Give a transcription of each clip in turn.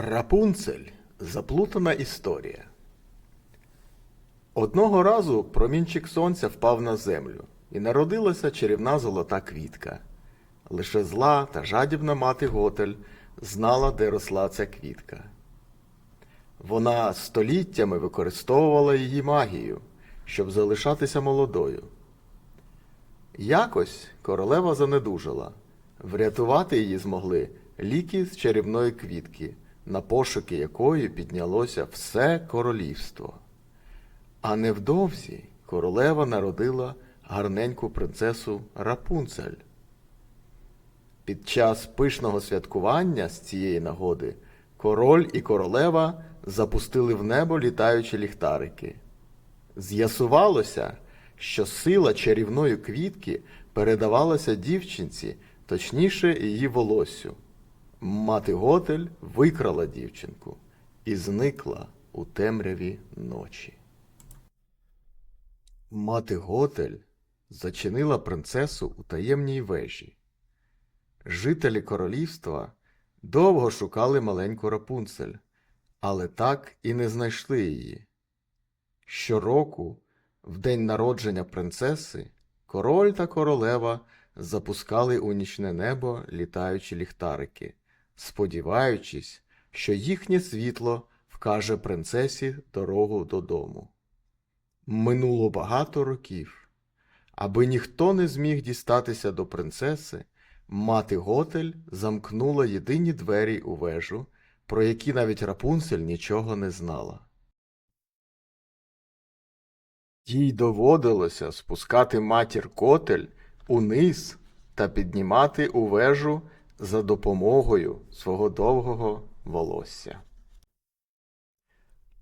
Рапунцель заплутана історія. Одного разу промінчик сонця впав на землю, і народилася чарівна золота квітка. Лише зла та жадібна мати Готель знала, де росла ця квітка. Вона століттями використовувала її магію, щоб залишатися молодою. Якось королева занедужала. Врятувати її змогли ліки з чарівної квітки, на пошуки якої піднялося все королівство. А невдовзі королева народила гарненьку принцесу Рапунцель. Під час пишного святкування з цієї нагоди король і королева запустили в небо літаючі ліхтарики. З'ясувалося, що сила чарівної квітки передавалася дівчинці, точніше її волоссю. Мати Готель викрала дівчинку і зникла у темряві ночі. Мати Готель зачинила принцесу у таємній вежі. Жителі королівства довго шукали маленьку Рапунцель, але так і не знайшли її. Щороку, в день народження принцеси, король та королева запускали у нічне небо літаючі ліхтарики, сподіваючись, що їхнє світло вкаже принцесі дорогу додому. Минуло багато років. Аби ніхто не зміг дістатися до принцеси, мати Готель замкнула єдині двері у вежу, про які навіть Рапунцель нічого не знала. Їй доводилося спускати матір Котель униз та піднімати у вежу за допомогою свого довгого волосся.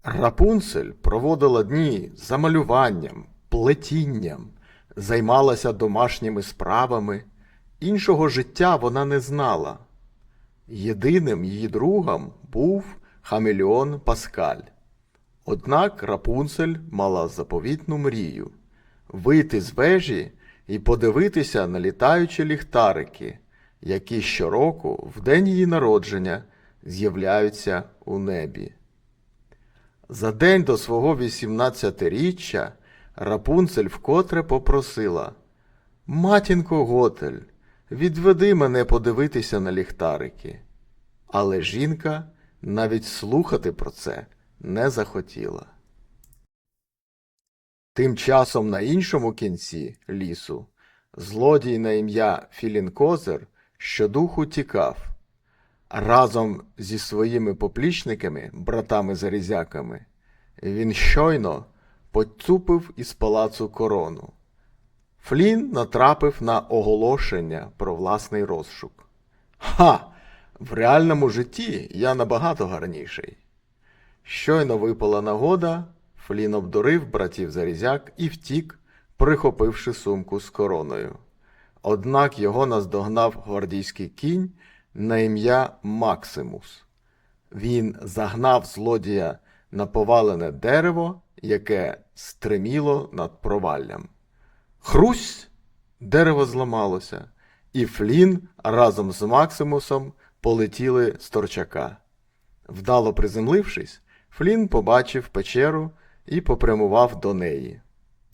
Рапунцель проводила дні за малюванням, плетінням, займалася домашніми справами. Іншого життя вона не знала. Єдиним її другом був хамелеон Паскаль. Однак Рапунцель мала заповітну мрію вийти з вежі і подивитися на літаючі ліхтарики, які щороку, в день її народження, з'являються у небі. За день до свого 18-річчя Рапунцель вкотре попросила Матінко Готель, відведи мене подивитися на ліхтарики. Але жінка навіть слухати про це не захотіла. Тим часом на іншому кінці лісу злодій на ім'я Філінкозер щодуху тікав. Разом зі своїми поплічниками, братами-зарізяками, він щойно поцупив із палацу корону. Флін натрапив на оголошення про власний розшук. Ха! В реальному житті я набагато гарніший. Щойно випала нагода, Флін обдурив братів Зарізяк і втік, прихопивши сумку з короною. Однак його наздогнав гвардійський кінь на ім'я Максимус. Він загнав злодія на повалене дерево, яке стриміло над проваллям. Хрусь! Дерево зламалося, і Флін разом з Максимусом полетіли з торчака. Вдало приземлившись, Флін побачив печеру і попрямував до неї.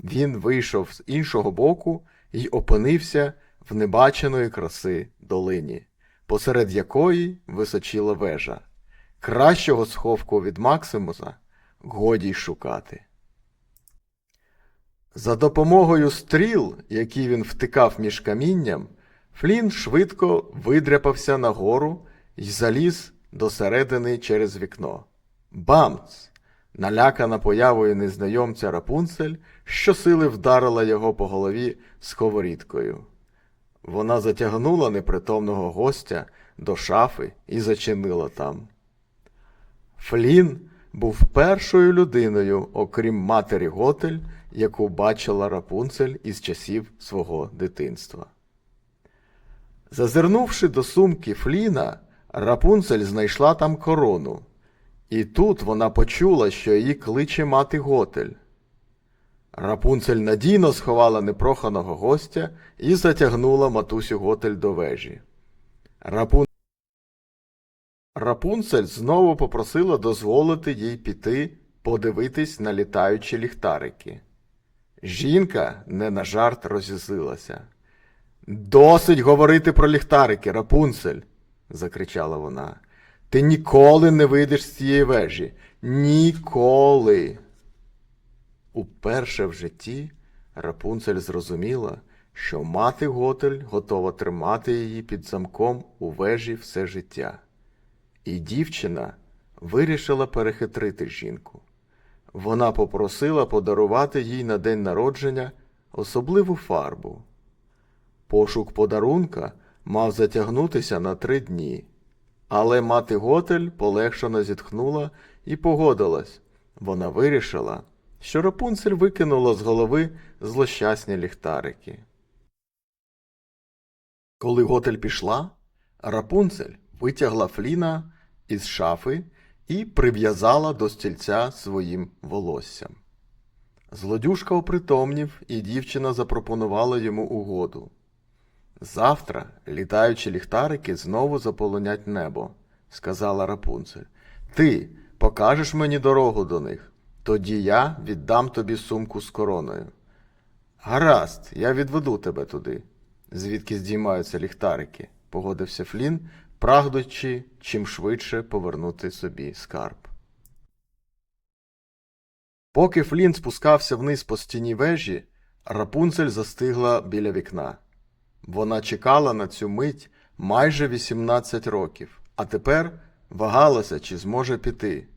Він вийшов з іншого боку і опинився в небаченої краси долині, посеред якої височіла вежа. Кращого сховку від Максимуса годі й шукати. За допомогою стріл, які він втикав між камінням, Флін швидко видряпався нагору і заліз до середини через вікно. Бамц! Налякана появою незнайомця Рапунцель, щосили вдарила його по голові сковорідкою. Вона затягнула непритомного гостя до шафи і зачинила там. Флін був першою людиною, окрім матері Готель, яку бачила Рапунцель із часів свого дитинства. Зазирнувши до сумки Фліна, Рапунцель знайшла там корону. І тут вона почула, що її кличе мати Готель. Рапунцель надійно сховала непроханого гостя і затягнула матусю Готель до вежі. Рапун... Рапунцель знову попросила дозволити їй піти подивитись на літаючі ліхтарики. Жінка не на жарт розізлилася. Досить говорити про ліхтарики, Рапунцель, закричала вона. Ти ніколи не вийдеш з цієї вежі. Ніколи. Уперше в житті Рапунцель зрозуміла, що мати Готель готова тримати її під замком у вежі все життя. І дівчина вирішила перехитрити жінку. Вона попросила подарувати їй на день народження особливу фарбу. Пошук подарунка мав затягнутися на три дні. Але мати Готель полегшено зітхнула і погодилась. Вона вирішила, що Рапунцель викинула з голови злощасні ліхтарики. Коли Готель пішла, Рапунцель витягла Фліна із шафи і прив'язала до стільця своїм волоссям. Злодюшка опритомнів, і дівчина запропонувала йому угоду. Завтра літаючі ліхтарики знову заполонять небо, сказала Рапунцель. Ти покажеш мені дорогу до них, тоді я віддам тобі сумку з короною. Гаразд, я відведу тебе туди, звідки здіймаються ліхтарики, погодився Флін, прагнучи чим швидше повернути собі скарб. Поки Флін спускався вниз по стіні вежі, Рапунцель застигла біля вікна. Вона чекала на цю мить майже 18 років, а тепер вагалася, чи зможе піти.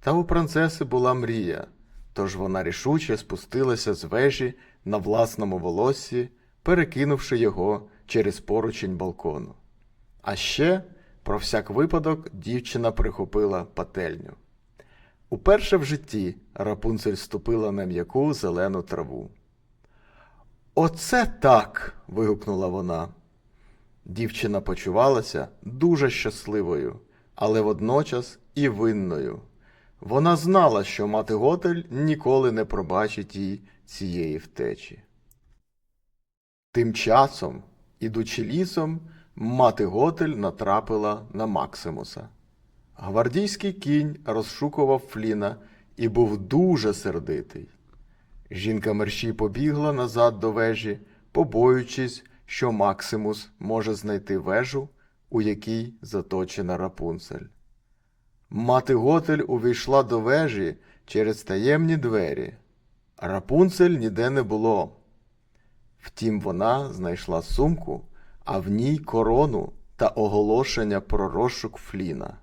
Та у принцеси була мрія, тож вона рішуче спустилася з вежі на власному волоссі, перекинувши його через поручень балкону. А ще, про всяк випадок, дівчина прихопила пательню. Уперше в житті Рапунцель ступила на м'яку зелену траву. Оце так. вигукнула вона. Дівчина почувалася дуже щасливою, але водночас і винною. Вона знала, що мати Готель ніколи не пробачить їй цієї втечі. Тим часом, ідучи лісом, мати Готель натрапила на Максимуса. Гвардійський кінь розшукував Фліна і був дуже сердитий. Жінка мерщій побігла назад до вежі, побоюючись, що Максимус може знайти вежу, у якій заточена рапунцель. Мати Готель увійшла до вежі через таємні двері. Рапунцель ніде не було. Втім, вона знайшла сумку, а в ній корону та оголошення про розшук Фліна.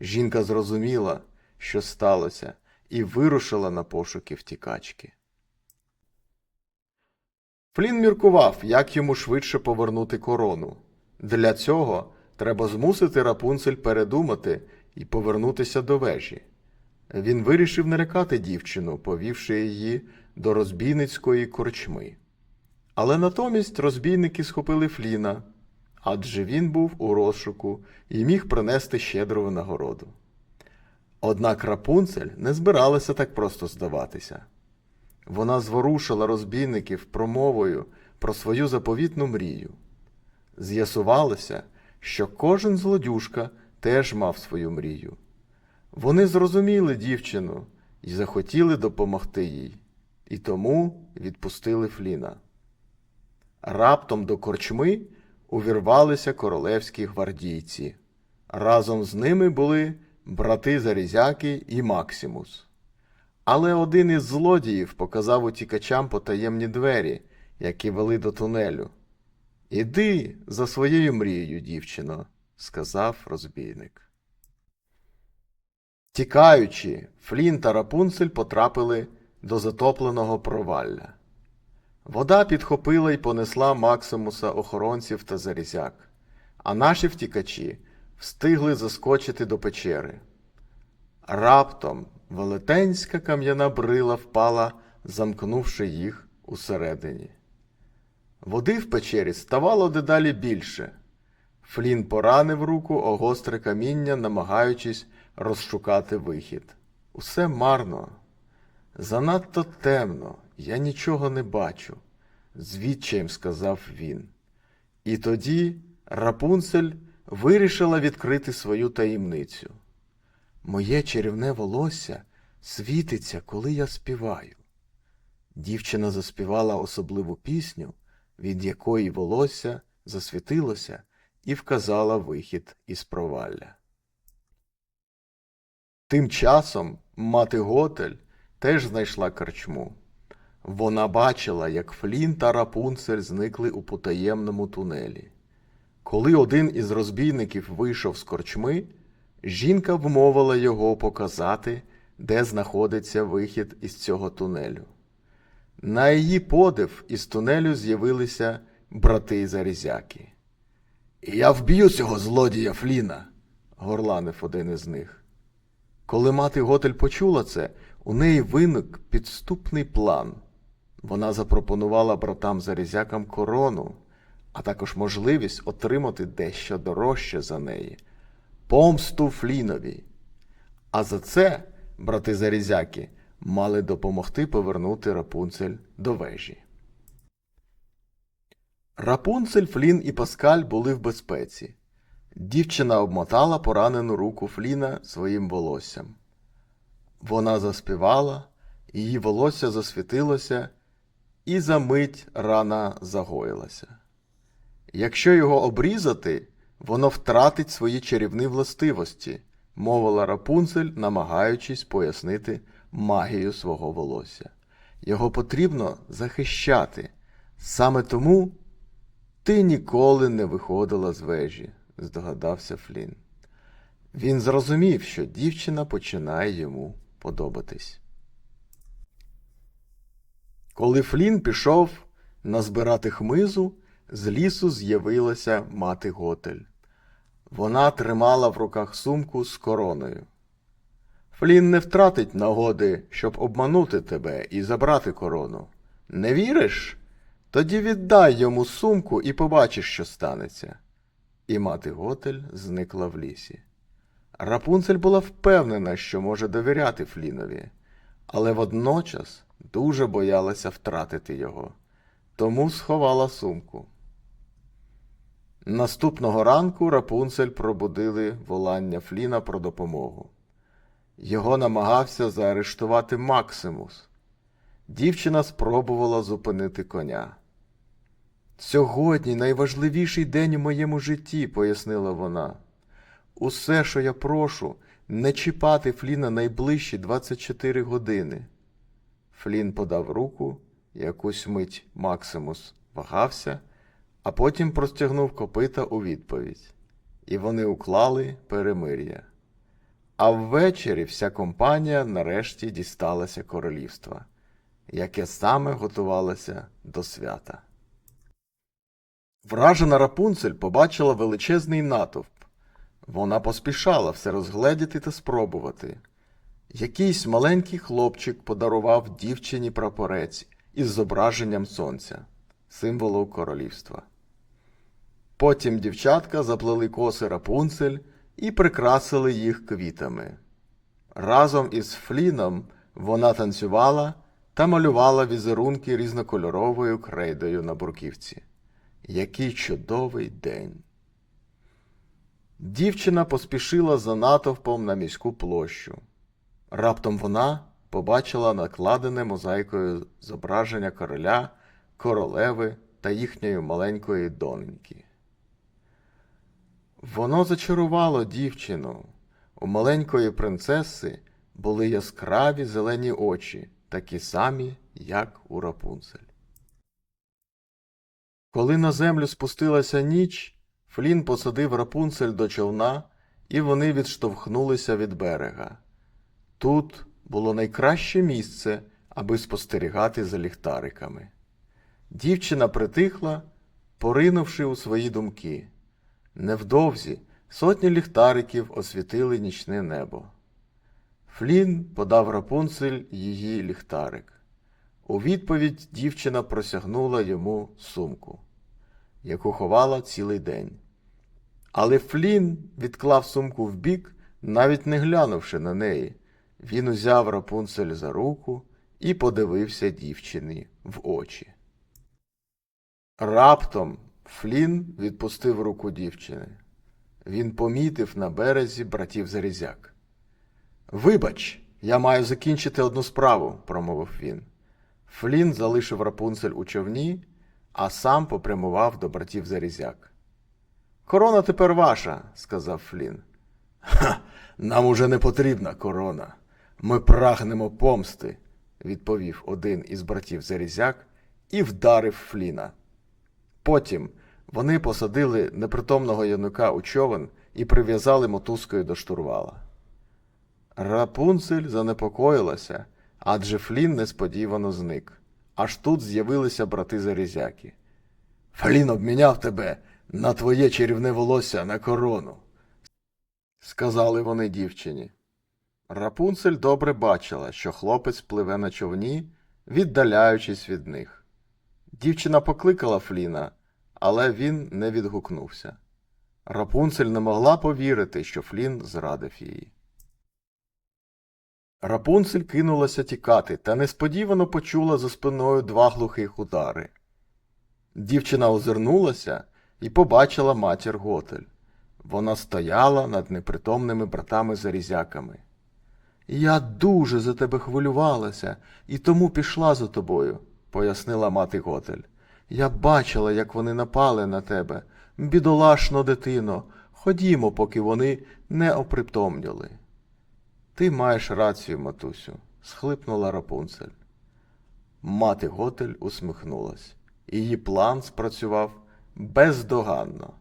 Жінка зрозуміла, що сталося, і вирушила на пошуки втікачки. Флін міркував, як йому швидше повернути корону. Для цього треба змусити Рапунцель передумати і повернутися до вежі. Він вирішив не лякати дівчину, повівши її до розбійницької корчми. Але натомість розбійники схопили Фліна, адже він був у розшуку і міг принести щедру винагороду. Однак Рапунцель не збиралася так просто здаватися. Вона зворушила розбійників промовою про свою заповітну мрію. З'ясувалося, що кожен злодюжка теж мав свою мрію. Вони зрозуміли дівчину і захотіли допомогти їй, і тому відпустили Фліна. Раптом до корчми увірвалися королевські гвардійці. Разом з ними були брати Зарізяки і Максимус. Але один із злодіїв показав утікачам потаємні двері, які вели до тунелю. Іди за своєю мрією, дівчино, сказав розбійник. Тікаючи, Флін та Рапунцель потрапили до затопленого провалля. Вода підхопила і понесла Максимуса охоронців та зарізяк, а наші втікачі встигли заскочити до печери. Раптом велетенська кам'яна брила впала, замкнувши їх усередині. Води в печері ставало дедалі більше. Флін поранив руку о гостре каміння, намагаючись розшукати вихід. Усе марно. Занадто темно, я нічого не бачу, звідчаєм сказав він. І тоді Рапунцель вирішила відкрити свою таємницю. Моє чарівне волосся світиться, коли я співаю. Дівчина заспівала особливу пісню, від якої волосся засвітилося і вказала вихід із провалля. Тим часом мати Готель теж знайшла корчму. Вона бачила, як Флін та Рапунцель зникли у потаємному тунелі. Коли один із розбійників вийшов з корчми, жінка вмовила його показати, де знаходиться вихід із цього тунелю. На її подив із тунелю з'явилися брати Зарізяки. Я вб'ю цього злодія Фліна, горланив один із них. Коли мати Готель почула це, у неї виник підступний план. Вона запропонувала братам Зарізякам корону, а також можливість отримати дещо дорожче за неї помсту Флінові. А за це брати Зарізяки мали допомогти повернути Рапунцель до вежі. Рапунцель, Флін і Паскаль були в безпеці. Дівчина обмотала поранену руку Фліна своїм волоссям. Вона заспівала, її волосся засвітилося, і за мить рана загоїлася. Якщо його обрізати, воно втратить свої чарівні властивості, мовила Рапунцель, намагаючись пояснити магію свого волосся. Його потрібно захищати. Саме тому ти ніколи не виходила з вежі, здогадався Флін. Він зрозумів, що дівчина починає йому подобатись. Коли Флін пішов назбирати хмизу, з лісу з'явилася мати Готель. Вона тримала в руках сумку з короною. Флін не втратить нагоди, щоб обманути тебе і забрати корону. Не віриш? Тоді віддай йому сумку і побачиш, що станеться. І мати Готель зникла в лісі. Рапунцель була впевнена, що може довіряти Флінові, але водночас дуже боялася втратити його, тому сховала сумку. Наступного ранку Рапунцель пробудили волання Фліна про допомогу. Його намагався заарештувати Максимус. Дівчина спробувала зупинити коня. Сьогодні найважливіший день у моєму житті, пояснила вона. Усе, що я прошу, не чіпати Фліна найближчі 24 години. Флін подав руку, якусь мить Максимус вагався, а потім простягнув копита у відповідь, і вони уклали перемир'я. А ввечері вся компанія нарешті дісталася королівства, яке саме готувалося до свята. Вражена Рапунцель побачила величезний натовп. Вона поспішала все розгледіти та спробувати. Якийсь маленький хлопчик подарував дівчині прапорець із зображенням сонця, символу королівства. Потім дівчатка заплели коси Рапунцель і прикрасили їх квітами. Разом із Фліном вона танцювала та малювала візерунки різнокольоровою крейдою на бурківці. Який чудовий день! Дівчина поспішила за натовпом на міську площу. Раптом вона побачила накладене мозаїкою зображення короля, королеви та їхньої маленької доньки. Воно зачарувало дівчину. У маленької принцеси були яскраві зелені очі, такі самі, як у Рапунцель. Коли на землю спустилася ніч, Флін посадив Рапунцель до човна, і вони відштовхнулися від берега. Тут було найкраще місце, аби спостерігати за ліхтариками. Дівчина притихла, поринувши у свої думки. Невдовзі сотні ліхтариків освітили нічне небо. Флін подав Рапунцель її ліхтарик. У відповідь дівчина просягнула йому сумку, яку ховала цілий день. Але Флін відклав сумку вбік, навіть не глянувши на неї. Він узяв Рапунцель за руку і подивився дівчині в очі. Раптом Флін відпустив руку дівчини. він помітив на березі братів Зарізяк. Вибач, я маю закінчити одну справу, промовив він. Флін залишив Рапунцель у човні, а сам попрямував до братів Зарізяк. Корона тепер ваша, сказав Флін. Ха, нам уже не потрібна корона. Ми прагнемо помсти, відповів один із братів Зарізяк і вдарив Фліна. Потім вони посадили непритомного янука у човен і прив'язали мотузкою до штурвала. Рапунцель занепокоїлася, адже Флін несподівано зник. Аж тут з'явилися брати Зарізяки. Флін обміняв тебе на твоє чарівне волосся на корону, сказали вони дівчині. Рапунцель добре бачила, що хлопець пливе на човні, віддаляючись від них. Дівчина покликала Фліна, але він не відгукнувся. Рапунцель не могла повірити, що Флін зрадив її. Рапунцель кинулася тікати та несподівано почула за спиною два глухих удари. Дівчина озирнулася і побачила матір Готель. Вона стояла над непритомними братами зарізяками. Я дуже за тебе хвилювалася і тому пішла за тобою, пояснила мати Готель. Я бачила, як вони напали на тебе. Бідолашно, дитино, ходімо, поки вони не опритомніли. Ти маєш рацію, матусю, схлипнула Рапунцель. Мати Готель усміхнулась. Її план спрацював бездоганно.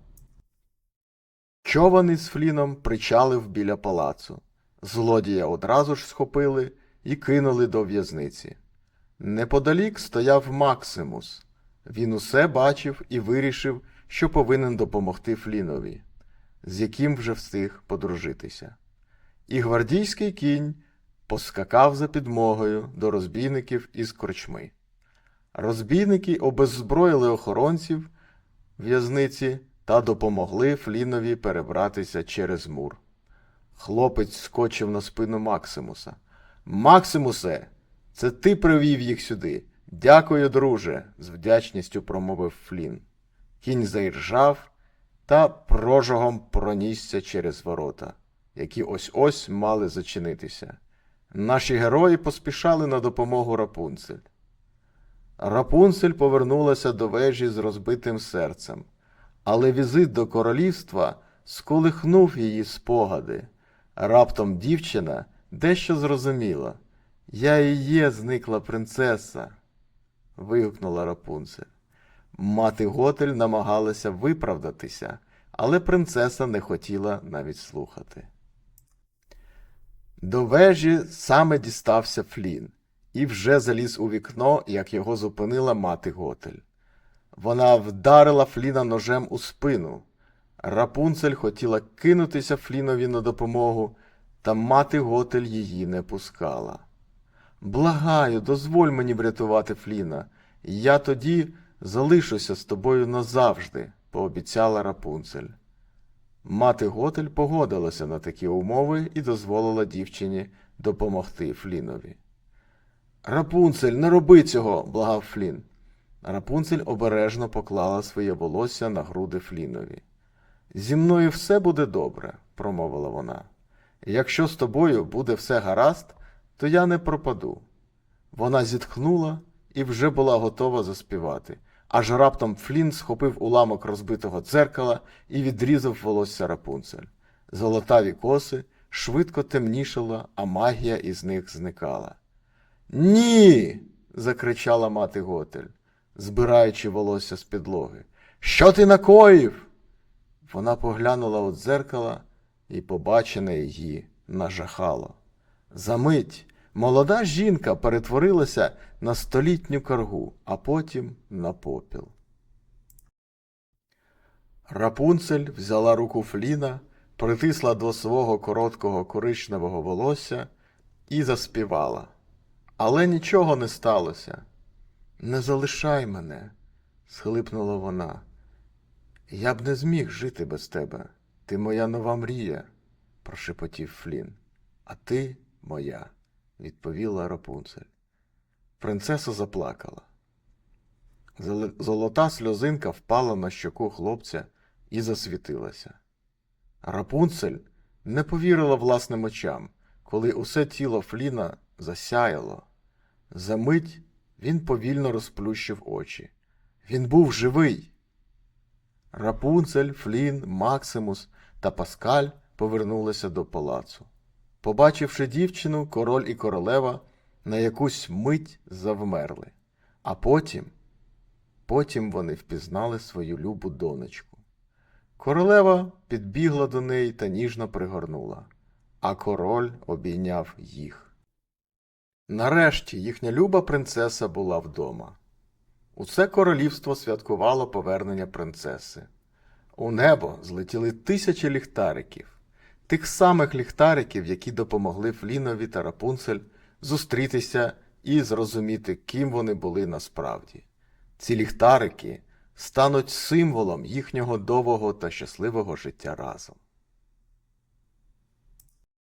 Човен із Фліном причалив біля палацу. Злодія одразу ж схопили і кинули до в'язниці. Неподалік стояв Максимус. Він усе бачив і вирішив, що повинен допомогти Флінові, з яким вже встиг подружитися. І гвардійський кінь поскакав за підмогою до розбійників із корчми. Розбійники обеззброїли охоронців в'язниці та допомогли Флінові перебратися через мур. Хлопець скочив на спину Максимуса. Максимусе, це ти привів їх сюди. Дякую, друже, з вдячністю промовив Флін. Кінь заіржав та прожогом пронісся через ворота, які ось ось мали зачинитися. Наші герої поспішали на допомогу Рапунцель. Рапунцель повернулася до вежі з розбитим серцем, але візит до королівства сколихнув її спогади. Раптом дівчина дещо зрозуміла. Я і є зникла принцеса. вигукнула Рапунцель. Мати Готель намагалася виправдатися, але принцеса не хотіла навіть слухати. До вежі саме дістався Флін і вже заліз у вікно, як його зупинила мати Готель. Вона вдарила Фліна ножем у спину. Рапунцель хотіла кинутися Флінові на допомогу, та мати Готель її не пускала. Благаю, дозволь мені врятувати Фліна, я тоді залишуся з тобою назавжди, пообіцяла Рапунцель. Мати Готель погодилася на такі умови і дозволила дівчині допомогти Флінові. Рапунцель, не роби цього, благав Флін. Рапунцель обережно поклала своє волосся на груди Флінові. Зі мною все буде добре, промовила вона. Якщо з тобою буде все гаразд, то я не пропаду. Вона зітхнула і вже була готова заспівати, аж раптом Флін схопив уламок розбитого дзеркала і відрізав волосся Рапунцель. Золотаві коси швидко темнішала, а магія із них зникала. Ні. закричала мати Готель, збираючи волосся з підлоги. Що ти накоїв? Вона поглянула у дзеркала і побачене її нажахало. Замить молода жінка перетворилася на столітню каргу, а потім на попіл. Рапунцель взяла руку Фліна, притисла до свого короткого коричневого волосся і заспівала. Але нічого не сталося. Не залишай мене, схлипнула вона. Я б не зміг жити без тебе. Ти моя нова мрія, прошепотів Флін. А ти моя, відповіла Рапунцель. Принцеса заплакала. Золота сльозинка впала на щоку хлопця і засвітилася. Рапунцель не повірила власним очам, коли усе тіло Фліна засяяло. Замить він повільно розплющив очі. Він був живий. Рапунцель, Флін, Максимус та Паскаль повернулися до палацу. Побачивши дівчину, король і королева на якусь мить завмерли, а потім, потім вони впізнали свою любу донечку. Королева підбігла до неї та ніжно пригорнула, а король обійняв їх. Нарешті їхня люба принцеса була вдома. Усе королівство святкувало повернення принцеси. У небо злетіли тисячі ліхтариків, тих самих ліхтариків, які допомогли Флінові та Рапунцель зустрітися і зрозуміти, ким вони були насправді. Ці ліхтарики стануть символом їхнього довгого та щасливого життя разом.